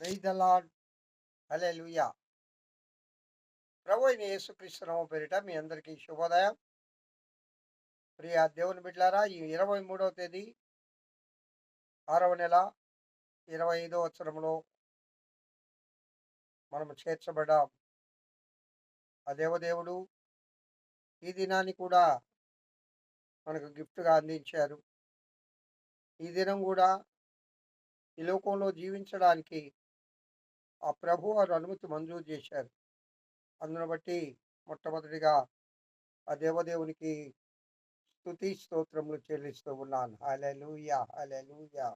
Praise the లూయా ప్రభు అయిన యేసుక్రీస్తునామ పేరిట మీ అందరికీ శుభోదయం. ప్రియ దేవుని బిడ్లారా ఈ ఇరవై మూడవ తేదీ ఆరవ నెల ఇరవై ఐదో వచ్చరంలో మనము చేర్చబడ్డాం. ఆ దేవదేవుడు ఈ దినాన్ని కూడా మనకు గిఫ్ట్గా అందించారు. ఈ దినం కూడా ఈ లోకంలో జీవించడానికి ఆ ప్రభు వారు అనుమతి మంజూరు చేశారు. అందును బట్టి మొట్టమొదటిగా ఆ దేవదేవునికి స్తుతి స్తోత్రములు చెల్లిస్తూ ఉన్నాను. హలెలూయా హలెలూయా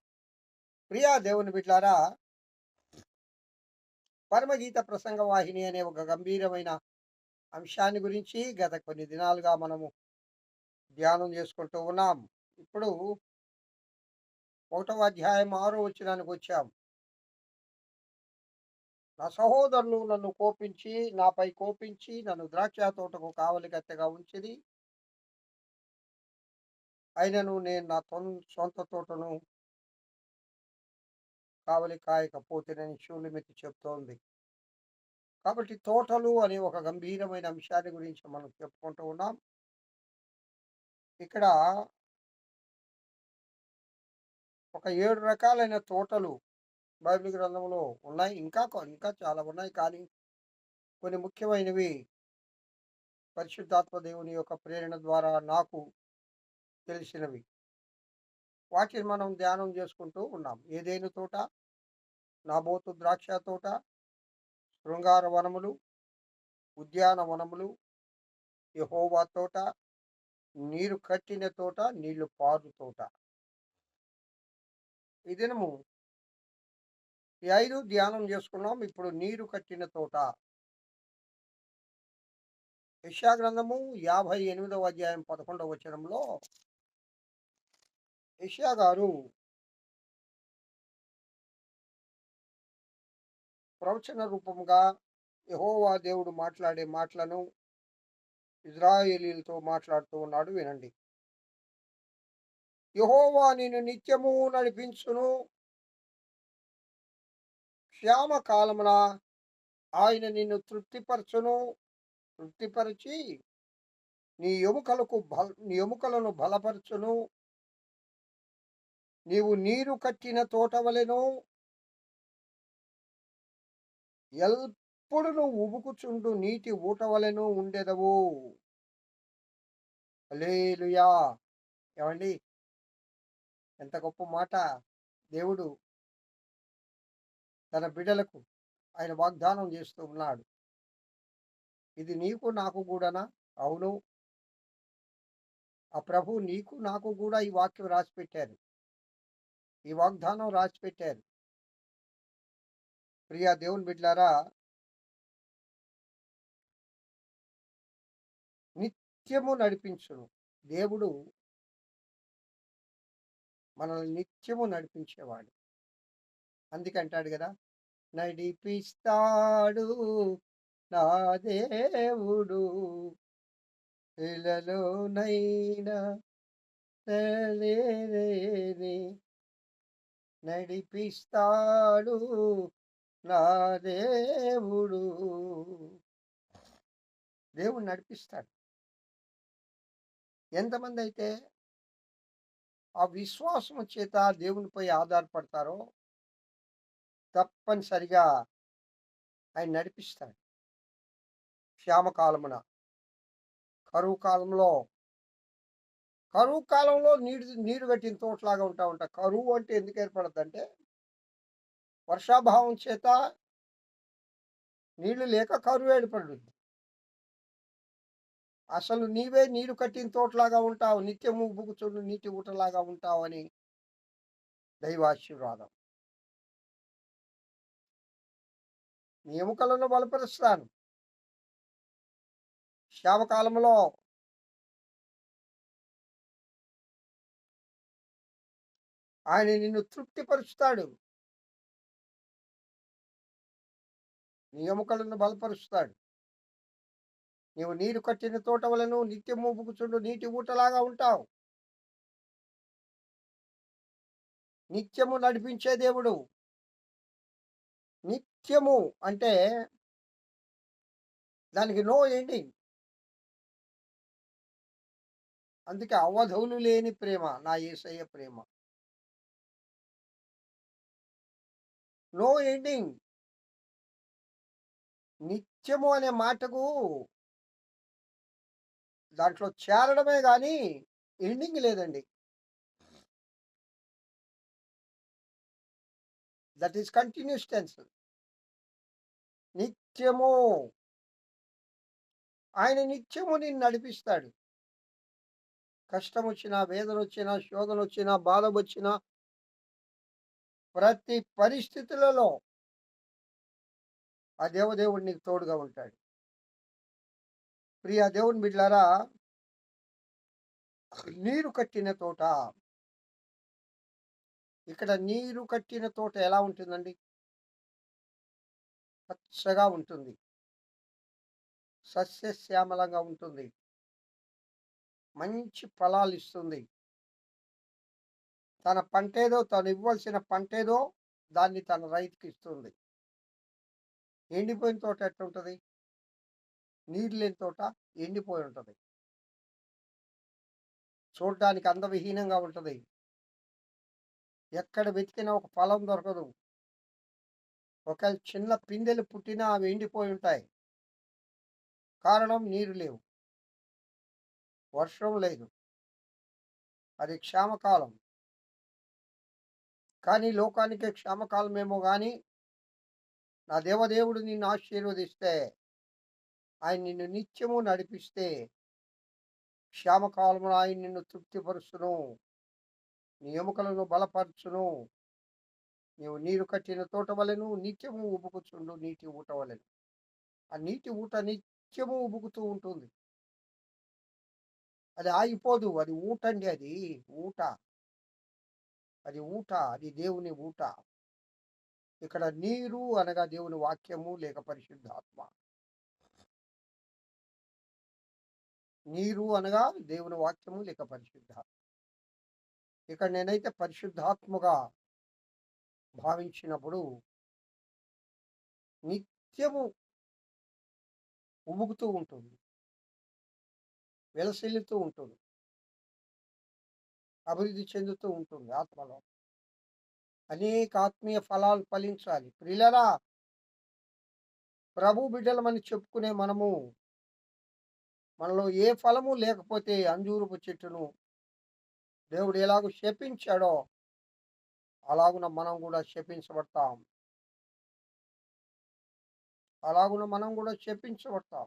ప్రియా దేవుని బిడ్లారా పరమగీత ప్రసంగ వాహిని అనే ఒక గంభీరమైన అంశాన్ని గురించి గత కొన్ని దినాలుగా మనము ధ్యానం చేసుకుంటూ ఉన్నాం. ఇప్పుడు ఒకటవ అధ్యాయం ఆరో వచ్చినానికి వచ్చాం. నా సహోదరులు నన్ను కోపించి నాపై కోపించి నన్ను ద్రాక్ష తోటకు కావలికత్తెగా ఉంచిది అయినను నేను నా తొన్ సొంత తోటను కావలి కాయకపోతేనని శివులిమితి చెప్తోంది. కాబట్టి తోటలు అనే ఒక గంభీరమైన అంశాన్ని గురించి మనం చెప్పుకుంటూ ఉన్నాం. ఇక్కడ ఒక ఏడు రకాలైన తోటలు బైబిల్ గ్రంథంలో ఉన్నాయి. ఇంకా ఇంకా చాలా ఉన్నాయి. కానీ కొన్ని ముఖ్యమైనవి పరిశుద్ధాత్మ దేవుని యొక్క ప్రేరణ ద్వారా నాకు తెలిసినవి. వాటిని మనం ధ్యానం చేసుకుంటూ ఉన్నాం. ఏదైనా తోట? నాబోతు ద్రాక్ష తోట శృంగార వనములు ఉద్యాన వనములు యహోవా తోట నీరు కట్టిన తోట నీళ్ళు పారు తోట. ఈ దినము ఈ ఐదు ధ్యానం చేసుకున్నాం. ఇప్పుడు నీరు కట్టిన తోట. యశాగ్రంథము గ్రంథము యాభై ఎనిమిదవ అధ్యాయం పదకొండవ వచనంలో యశా గారు ప్రవచన రూపంగా యహోవా దేవుడు మాట్లాడే మాటలను ఇజ్రాయేలీలతో మాట్లాడుతూ ఉన్నాడు. వినండి. యహోవా నేను నిత్యము నడిపించును. క్షేమ కాలమున ఆయన నిన్ను తృప్తిపరచును తృప్తిపరిచి నీ ఎముకలకు బల నీ ఎముకలను బలపరచును. నీవు నీరు కట్టిన తోటవలెను ఎప్పుడు నువ్వు ఉబుకుచుండు నీటి ఊటవలెను ఉండెదవు. లేలుయా ఏమండి? ఎంత గొప్ప మాట. దేవుడు తన బిడ్డలకు ఆయన వాగ్దానం చేస్తూ ఉన్నాడు. ఇది నీకు నాకు కూడానా అవును. ఆ ప్రభు నీకు నాకు కూడా ఈ వాక్యం రాసి పెట్టారు ఈ వాగ్దానం రాసి పెట్టారు ప్రియా దేవుని బిడ్లారా నిత్యము నడిపించును. దేవుడు మనల్ని నిత్యము నడిపించేవాడు. అందుకంటాడు కదా నడిపిస్తాడు నా దేవుడు ఇలలోనైనా నడిపిస్తాడు నా దేవుడు. దేవుడు నడిపిస్తాడు. ఎంతమంది అయితే ఆ విశ్వాసము చేత దేవునిపై ఆధారపడతారో తప్పనిసరిగా ఆయన నడిపిస్తాడు. క్షామకాలమున. కరువు కాలంలో. కరువు కాలంలో నీరు నీరు కట్టిన తోటలాగా ఉంటా ఉంటా. కరువు అంటే ఎందుకు ఏర్పడద్దు అంటే వర్షాభావం చేత నీళ్ళు లేక కరువు ఏర్పడుతుంది. అసలు నీవే నీరు కట్టిన తోటలాగా ఉంటావు. నిత్యము బుగుచుండు నీటి ఊటలాగా ఉంటావు అని దైవాశీర్వాదం. మీ ఎముకలను బలపరుస్తాను. శ్యామకాలంలో ఆయన నిన్ను తృప్తిపరుస్తాడు. నీ ఎముకలను బలపరుస్తాడు. నీవు నీరు కట్టిన తోట వలను నిత్యం బుగుచుండు నీటి ఊటలాగా ఉంటావు. నిత్యము నడిపించే దేవుడు. నిత్యము అంటే దానికి నో ఎండింగ్. అందుకే అవధులు లేని ప్రేమ నా ఏసయ్య ప్రేమ. No ending. నిత్యము అనే మాటకు దాంట్లో చేరడమే కానీ ఎండింగ్ లేదండి. That is continuous tense. నిత్యము. ఆయన నిత్యము నిన్ను నడిపిస్తాడు. కష్టం వచ్చినా వేదన వచ్చినా శోధన వచ్చినా బాధ వచ్చినా ప్రతి పరిస్థితులలో ఆ దేవదేవుడు నీకు తోడుగా ఉంటాడు. ప్రియ దేవుని బిడ్లారా నీరు కట్టిన తోట. ఇక్కడ నీరు కట్టిన తోట ఎలా ఉంటుందండి? పచ్చగా ఉంటుంది. సస్యశ్యామలంగా ఉంటుంది. మంచి ఫలాలు ఇస్తుంది తన పంటేదో తను ఇవ్వాల్సిన పంటేదో దాన్ని తన రైతుకి ఇస్తుంది ఎండిపోయిన తోట ఎట్లుంటుంది నీరు లేని తోట ఎండిపోయి ఉంటుంది చూడటానికి అందవిహీనంగా ఉంటుంది ఎక్కడ వెతికినా ఒక ఫలం దొరకదు. ఒకవేళ చిన్న పిందెలు పుట్టినా అవి ఎండిపోయి ఉంటాయి. కారణం నీరు లేవు. వర్షం లేదు. అది క్షామకాలం. కానీ లోకానికి క్షామకాలమేమో కానీ నా దేవదేవుడు నిన్ను ఆశీర్వదిస్తే ఆయన నిన్ను నిత్యము నడిపిస్తే క్షామకాలమున ఆయన నిన్ను తృప్తిపరుచును. నీ ఎముకలను బలపరచును. నీవు నీరు కట్టిన తోట వలెను నిత్యము ఉబుకుచుండు నీటి ఊట వలెను. ఆ నీటి ఊట నిత్యము ఉబుకుతూ ఉంటుంది. అది ఆగిపోదు. అది ఊటండి అది. ఊట. అది ఊట. అది దేవుని ఊట. ఇక్కడ నీరు అనగా దేవుని వాక్యము లేక పరిశుద్ధాత్మ. నీరు అనగా దేవుని వాక్యము లేక పరిశుద్ధాత్మ. ఇక్కడ నేనైతే పరిశుద్ధాత్మగా భావించినప్పుడు నిత్యము ఉబుకుతూ ఉంటుంది. విలసిల్లుతూ ఉంటుంది. అభివృద్ధి చెందుతూ ఉంటుంది ఆత్మలో. అనేక ఆత్మీయ ఫలాలు ఫలించాలి. ప్రిలరా ప్రభు బిడ్డలమని చెప్పుకునే మనము మనలో ఏ ఫలము లేకపోతే అంజూరుపు చెట్టును దేవుడు ఎలాగో శపించాడో అలాగున మనం కూడా శపించబడతాం. అలాగున మనం కూడా శపించబడతాం.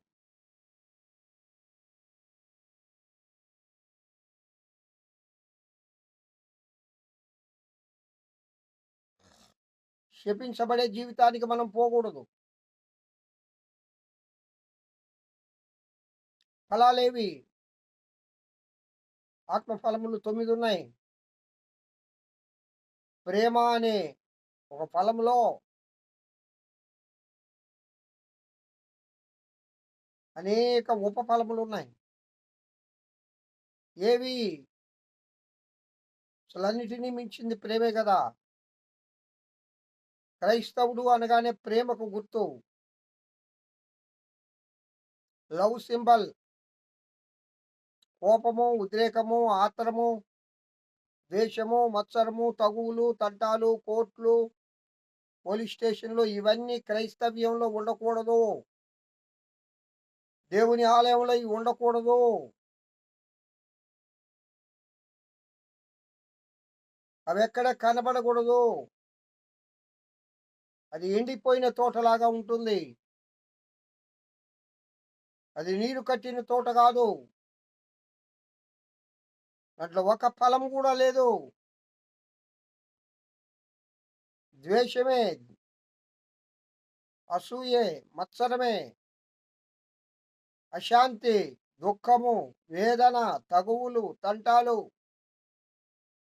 శపించబడే జీవితానికి మనం పోకూడదు. కళాలేవి ఆత్మ ఫలములు 9 ఉన్నాయి. ప్రేమ అనే ఒక ఫలములో అనేక ఉపఫలములున్నాయి. ఏవి? అసలన్నిటినీ మించింది ప్రేమే కదా క్రైస్తవుడు అనగానే ప్రేమకు గుర్తు. Love symbol. కోపము, ఉద్రేకము, ఆత్రము, ద్వేషము, మత్సరము, తగువులు, తంటాలు, కోర్టులు, పోలీస్ స్టేషన్‌లు ఇవన్నీ క్రైస్తవ్యంలో ఉండకూడదు. దేవుని ఆలయంలో ఇవి ఉండకూడదు. ఎక్కడ కనబడకూడదు. అది ఎండిపోయిన తోటలాగా ఉంటుంది. అది నీరు కట్టిన తోట కాదు దాంట్లో ఒక ఫలం కూడా లేదు. ద్వేషమే. అసూయే, మత్సరమే. అశాంతి, దుఃఖము, వేదన, తగువులు, తంటాలు.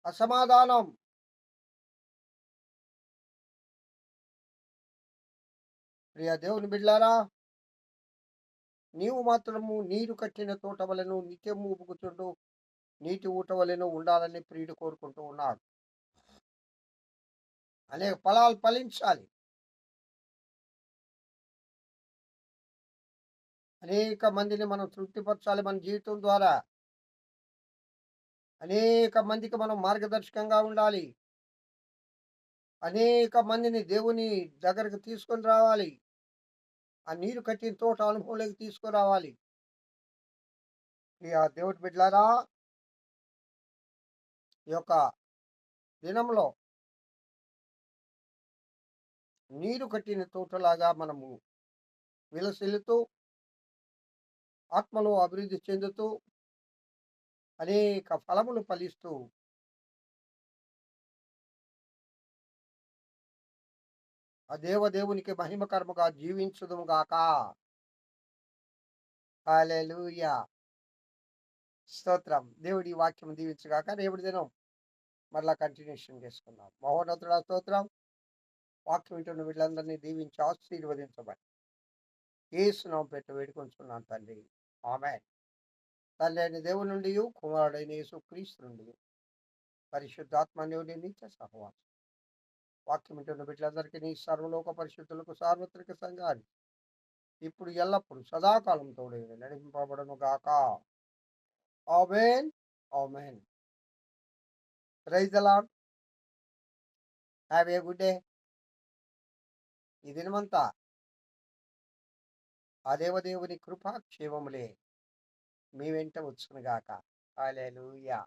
అసమాధానం. ప్రియ దేవుని బిడ్లారా నీవు మాత్రము నీరు కట్టిన తోట వలను నిత్యము ఉబుకుచుండు నీటి ఊటవలెను ఉండాలని ప్రియుడు కోరుకుంటూ ఉన్నాడు. అనేక ఫలాలు ఫలించాలి. అనేక మందిని మనం తృప్తిపరచాలి మన జీవితం ద్వారా. అనేక మందికి మనం మార్గదర్శకంగా ఉండాలి. అనేక మందిని దేవుని దగ్గరకు తీసుకొని రావాలి. ఆ నీరు కట్టిన తోట అనుభవంలోకి తీసుకురావాలి. దేవుడి బిడ్డారా ఈ యొక్క దినంలో నీరు కట్టిన తోటలాగా మనము విలసిల్లుతూ ఆత్మలో అభివృద్ధి చెందుతూ అనేక ఫలములు ఫలిస్తూ ఆ దేవదేవునికి మహిమకరముగా జీవించుదుము గాక. స్తోత్రం. దేవుడి వాక్యం దీవించగాక రేపటి దినం మరలా కంటిన్యూషన్ చేసుకుందాం. మహోన్నతుడ స్తోత్రం. వాక్యం వింటున్న వీళ్ళందరినీ దీవించి ఆశీర్వదించబడి ఏసునాం పెట్టి వేడుకొంచున్నాను తండ్రి. ఆమె తల్లి అయిన దేవుడి నుండి కుమారుడైన యేసు క్రీస్తు నుండి పరిశుద్ధాత్మ దేవుడి నిత్య సహవాసం. వాక్యం వింటున్న బిడ్డలందరికీ నీ సర్వలోక పరిశుద్ధులకు సార్వత్రిక సంఘాన్ని ఇప్పుడు ఎల్లప్పుడు సదాకాలం తోడే నడిపింపబడను గాక amen amen praise the have a good day ఈ దినమంతా ఆ దేవదేవుని కృపాక్షేమములే మీ వెంట వచ్చునుగాక. హల్లెలూయా